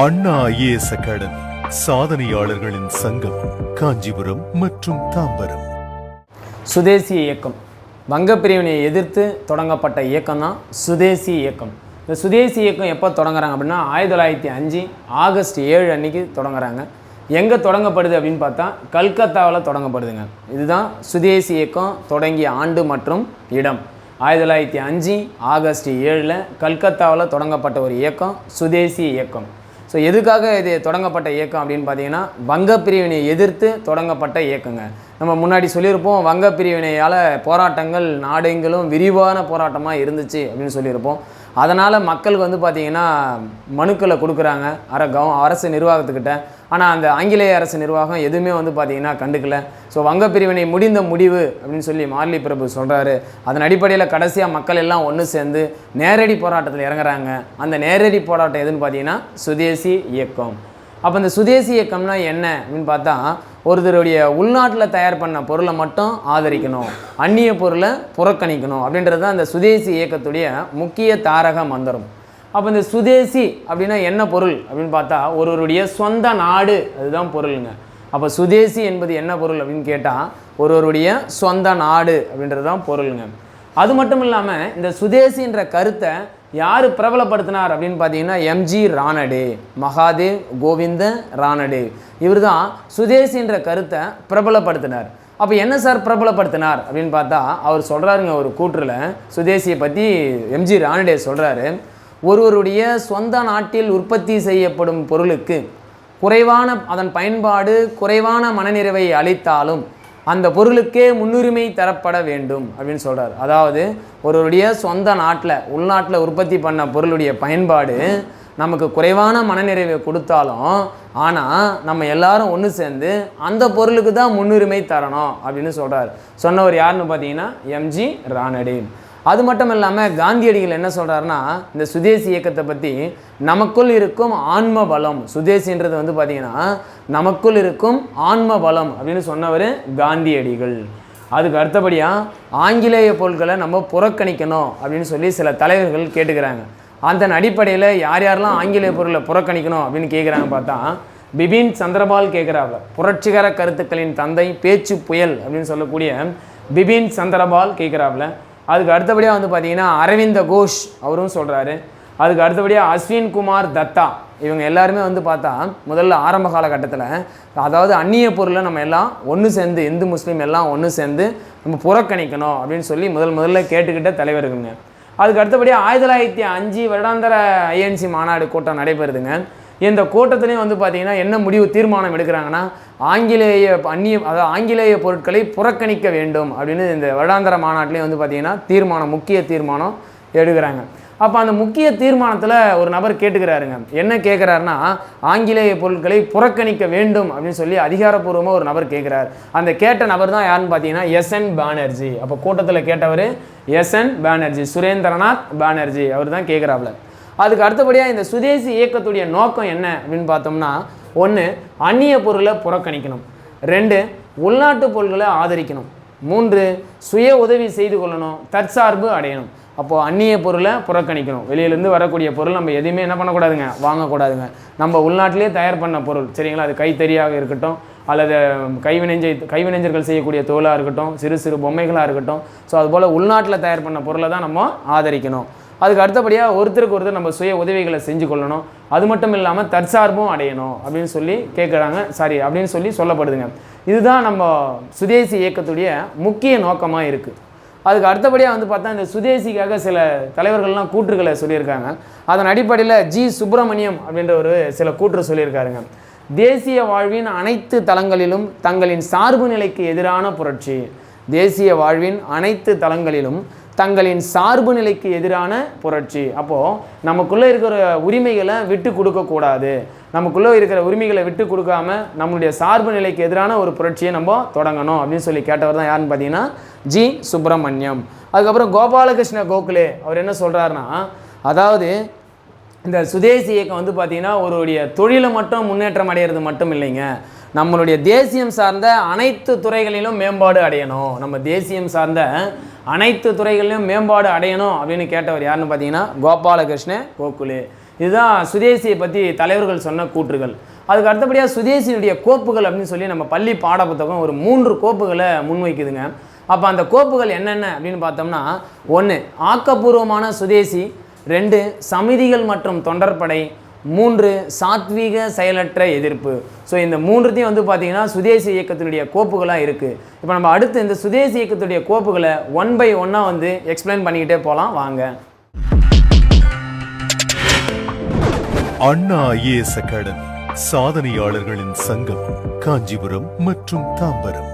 அண்ணா IAS academy சாதனையாளர்களின் சங்கம் காஞ்சிபுரம் மற்றும் தாம்பரம். சுதேசி இயக்கம். வங்க பிரிவினையை எதிர்த்து தொடங்கப்பட்ட இயக்கம் தான் சுதேசி இயக்கம். இந்த சுதேசி இயக்கம் எப்போ தொடங்குறாங்க அப்படின்னா ஆயிரத்தி தொள்ளாயிரத்தி அஞ்சு ஆகஸ்ட் ஏழு அன்னைக்கு தொடங்குறாங்க. எங்கே தொடங்கப்படுது அப்படின்னு பார்த்தா கல்கத்தாவில் தொடங்கப்படுதுங்க. இதுதான் சுதேசி இயக்கம் தொடங்கிய ஆண்டு மற்றும் இடம். ஆயிரத்தி தொள்ளாயிரத்தி அஞ்சு ஆகஸ்ட் ஏழில் கல்கத்தாவில் தொடங்கப்பட்ட ஒரு இயக்கம் சுதேசி இயக்கம். ஸோ எதுக்காக இது தொடங்கப்பட்ட இயக்கம் அப்படின்னு பார்த்தீங்கன்னா வங்க பிரிவினையை எதிர்த்து தொடங்கப்பட்ட இயக்கங்க. நம்ம முன்னாடி சொல்லியிருப்போம் வங்க பிரிவினையால் போராட்டங்கள் நாடெங்கிலும் விரிவான போராட்டமாக இருந்துச்சு அப்படின்னு சொல்லியிருப்போம். அதனால் மக்களுக்கு வந்து பார்த்திங்கன்னா மனுக்களை கொடுக்குறாங்க. அர கவ அரசு நிர்வாகத்துக்கிட்ட. ஆனால் அந்த ஆங்கிலேய அரசு நிர்வாகம் எதுவுமே வந்து பார்த்திங்கன்னா கண்டுக்கல. ஸோ வங்க பிரிவினை முடிந்த முடிவு அப்படின்னு சொல்லி மார்லி பிரபு சொல்கிறாரு அதன் அடிப்படையில் கடைசியாக மக்கள் எல்லாம் ஒன்று சேர்ந்து நேரடி போராட்டத்தில் இறங்குறாங்க. அந்த நேரடி போராட்டம் எதுன்னு பார்த்தீங்கன்னா சுதேசி இயக்கம். அப்போ இந்த சுதேசி இயக்கம்னா என்ன அப்படின்னு பார்த்தா ஒருத்தருடைய உள்நாட்டில் தயார் பண்ண பொருளை மட்டும் ஆதரிக்கணும் அந்நிய பொருளை புறக்கணிக்கணும் அப்படின்றது தான் இந்த சுதேசி இயக்கத்துடைய முக்கிய தாரக மந்திரம். அப்போ இந்த சுதேசி அப்படின்னா என்ன பொருள் அப்படின்னு பார்த்தா ஒருவருடைய சொந்த நாடு அதுதான் பொருளுங்க. அப்போ சுதேசி என்பது என்ன பொருள் அப்படின்னு கேட்டால் ஒருவருடைய சொந்த நாடு அப்படின்றது தான் பொருளுங்க. அது மட்டும் இல்லாமல் இந்த சுதேசின்ற கருத்தை யார் பிரபலப்படுத்தினார் அப்படின்னு பார்த்தீங்கன்னா எம்ஜி ராணடு மகாதேவ் கோவிந்த ராணடு. இவர் தான் சுதேசின்ற கருத்தை பிரபலப்படுத்தினார். அப்போ என்ன சார் பிரபலப்படுத்தினார் அப்படின்னு பார்த்தா அவர் சொல்கிறாருங்க ஒரு கூற்றில் சுதேசியை பற்றி எம்ஜி ராணடே சொல்கிறாரு ஒருவருடைய சொந்த நாட்டில் உற்பத்தி செய்யப்படும் பொருளுக்கு குறைவான அதன் பயன்பாடு குறைவான மனநிறைவை அளித்தாலும் அந்த பொருளுக்கே முன்னுரிமை தரப்பட வேண்டும் அப்படின்னு சொல்கிறார் அதாவது ஒருவருடைய சொந்த நாட்டில் உள்நாட்டில் உற்பத்தி பண்ண பொருளுடைய பயன்பாடு நமக்கு குறைவான மனநிறைவை கொடுத்தாலும் ஆனால் நம்ம எல்லாரும் ஒன்று சேர்ந்து அந்த பொருளுக்கு தான் முன்னுரிமை தரணும் அப்படின்னு சொல்கிறார் சொன்னவர் யாருன்னு பார்த்தீங்கன்னா எம்ஜி ராணடேன் அது மட்டும் இல்லாமல் காந்தியடிகள் என்ன சொல்கிறாருன்னா இந்த சுதேசி இயக்கத்தை பற்றி நமக்குள் இருக்கும் ஆன்ம பலம் சுதேசின்றது வந்து பார்த்திங்கன்னா நமக்குள் இருக்கும் ஆன்ம பலம் அப்படின்னு சொன்னவர் காந்தியடிகள். அதுக்கு அடுத்தபடியாக ஆங்கிலேய பொருட்களை நம்ம புறக்கணிக்கணும் அப்படின்னு சொல்லி சில தலைவர்கள் கேட்டுக்கிறாங்க. அந்த அடிப்படையில் யார் யாரெல்லாம் ஆங்கிலேய பொருளை புறக்கணிக்கணும் அப்படின்னு கேட்குறாங்க பார்த்தா பிபின் சந்திரபால் கேட்குறாங்க புரட்சிகர கருத்துக்களின் தந்தை பேச்சு புயல் அப்படின்னு சொல்லக்கூடிய பிபின் சந்திரபால் கேட்குறாப்புல அதுக்கு அடுத்தபடியாக வந்து பார்த்தீங்கன்னா அரவிந்த கோஷ் அவரும் சொல்கிறாரு அதுக்கு அடுத்தபடியாக அஸ்வின் குமார் தத்தா. இவங்க எல்லாருமே வந்து பார்த்தா முதல்ல ஆரம்ப காலகட்டத்தில் அதாவது அந்நிய பொருளை நம்ம எல்லாம் ஒன்று சேர்ந்து இந்து முஸ்லீம் எல்லாம் ஒன்று சேர்ந்து நம்ம புறக்கணிக்கணும் அப்படின்னு சொல்லி முதல் முதல்ல கேட்டுக்கிட்ட தலைவருக்குங்க அதுக்கு அடுத்தபடியாக ஆயிரத்தி தொள்ளாயிரத்தி அஞ்சு வருடாந்திர ஐஎன்சி மாநாடு கூட்டம் நடைபெறுதுங்க. இந்த கூட்டத்திலையும் வந்து பார்த்தீங்கன்னா என்ன முடிவு தீர்மானம் எடுக்கிறாங்கன்னா ஆங்கிலேய அந்நிய அதாவது ஆங்கிலேய பொருட்களை புறக்கணிக்க வேண்டும் அப்படின்னு இந்த வருடாந்திர மாநாட்டிலையும் வந்து பார்த்தீங்கன்னா தீர்மானம் முக்கிய தீர்மானம் எடுக்கிறாங்க. அப்போ அந்த முக்கிய தீர்மானத்தில் ஒரு நபர் கேட்டுக்கிறாருங்க. என்ன கேட்குறாருன்னா ஆங்கிலேய பொருட்களை புறக்கணிக்க வேண்டும் அப்படின்னு சொல்லி அதிகாரப்பூர்வமாக ஒரு நபர் கேட்குறாரு அந்த கேட்ட நபர் தான் யாருன்னு பார்த்தீங்கன்னா எஸ் என் பானர்ஜி. அப்போ கூட்டத்தில் கேட்டவர் எஸ் என் பானர்ஜி சுரேந்திரநாத் பானர்ஜி. அவர் தான் கேட்குறாப்புல அதுக்கு அடுத்தபடியாக இந்த சுதேசி இயக்கத்துடைய நோக்கம் என்ன அப்படின்னு பார்த்தோம்னா ஒன்று அந்நிய பொருளை புறக்கணிக்கணும். ரெண்டு உள்நாட்டு பொருள்களை ஆதரிக்கணும். மூன்று சுய உதவி செய்து கொள்ளணும். தற்சார்பு அடையணும். அப்போது அந்நிய பொருளை புறக்கணிக்கணும். வெளியிலேருந்து வரக்கூடிய பொருள் நம்ம எதுவுமே என்ன பண்ணக்கூடாதுங்க? வாங்கக்கூடாதுங்க. நம்ம உள்நாட்டிலே தயார் பண்ண பொருள் சரிங்களா? அது கைத்தறியாக இருக்கட்டும் அல்லது கைவினைஞ்சை கைவினைஞர்கள் செய்யக்கூடிய தொழிலாக இருக்கட்டும் சிறு சிறு பொம்மைகளாக இருக்கட்டும். ஸோ அதுபோல் உள்நாட்டில் தயார் பண்ண பொருளை தான் நம்ம ஆதரிக்கணும். அதுக்கு அடுத்தபடியாக ஒருத்தருக்கு ஒருத்தர் நம்ம சுய உதவிகளை செஞ்சு கொள்ளணும். அது மட்டும் இல்லாமல் தற்சார்பும் அடையணும் அப்படின்னு சொல்லி கேட்குறாங்க சாரி அப்படின்னு சொல்லி சொல்லப்படுதுங்க. இதுதான் நம்ம சுதேசி இயக்கத்துடைய முக்கிய நோக்கமாக இருக்குது அதுக்கு அடுத்தபடியாக வந்து பார்த்தா இந்த சுதேசிக்காக சில தலைவர்கள்லாம் கூற்றுகளை சொல்லியிருக்காங்க. அதன் அடிப்படையில் ஜி சுப்பிரமணியம் அப்படின்ற ஒரு சில கூற்று சொல்லியிருக்காருங்க. தேசிய வாழ்வின் அனைத்து தளங்களிலும் தங்களின் சார்பு நிலைக்கு எதிரான புரட்சி. தேசிய வாழ்வின் அனைத்து தளங்களிலும் தங்களின் சார்பு நிலைக்கு எதிரான புரட்சி. அப்போது நமக்குள்ளே இருக்கிற உரிமைகளை விட்டு கொடுக்கக்கூடாது நமக்குள்ளே இருக்கிற உரிமைகளை விட்டு கொடுக்காம நம்மளுடைய சார்பு நிலைக்கு எதிரான ஒரு புரட்சியை நம்ம தொடங்கணும் அப்படின்னு சொல்லி கேட்டவர் தான் யாருன்னு பார்த்தீங்கன்னா ஜி. சுப்பிரமணியம். அதுக்கப்புறம் கோபாலகிருஷ்ண கோகலே. அவர் என்ன சொல்கிறாருன்னா அதாவது இந்த சுதேசி இயக்கம் வந்து பார்த்திங்கன்னா ஒருடைய தொழிலை மட்டும் முன்னேற்றம் அடையிறது மட்டும் இல்லைங்க. நம்மளுடைய தேசியம் சார்ந்த அனைத்து துறைகளிலும் மேம்பாடு அடையணும். நம்ம தேசியம் சார்ந்த அனைத்து துறைகளிலும் மேம்பாடு அடையணும் அப்படின்னு கேட்டவர் யாருன்னு பார்த்தீங்கன்னா கோபாலகிருஷ்ண கோகுலே. இதுதான் சுதேசியை பற்றி தலைவர்கள் சொன்ன கூற்றுகள். அதுக்கு அடுத்தபடியாக சுதேசியினுடைய கோப்புகள் அப்படின்னு சொல்லி நம்ம பள்ளி பாட புத்தகம் ஒரு மூன்று கோப்புகளை முன்வைக்குதுங்க. அப்போ அந்த கோப்புகள் என்னென்ன அப்படின்னு பார்த்தோம்னா ஒன்று ஆக்கப்பூர்வமான சுதேசி ரெண்டு சமிதிகள் மற்றும் தொண்டர்படை மூன்று சாத்வீக செயலற்ற எதிர்ப்பு. ஸோ இந்த மூன்றுத்தையும் வந்து பார்த்தீங்கன்னா சுதேசி இயக்கத்தினுடைய கோப்புகளாக இருக்குது இப்போ நம்ம அடுத்து இந்த சுதேசி இயக்கத்துடைய கோப்புகளை ஒன் பை ஒன்னாக வந்து எக்ஸ்பிளைன் பண்ணிக்கிட்டே போகலாம் வாங்க. அண்ணா ஐஏஎஸ் அகாடமி சாதனையாளர்களின் சங்கம் காஞ்சிபுரம் மற்றும் தாம்பரம்.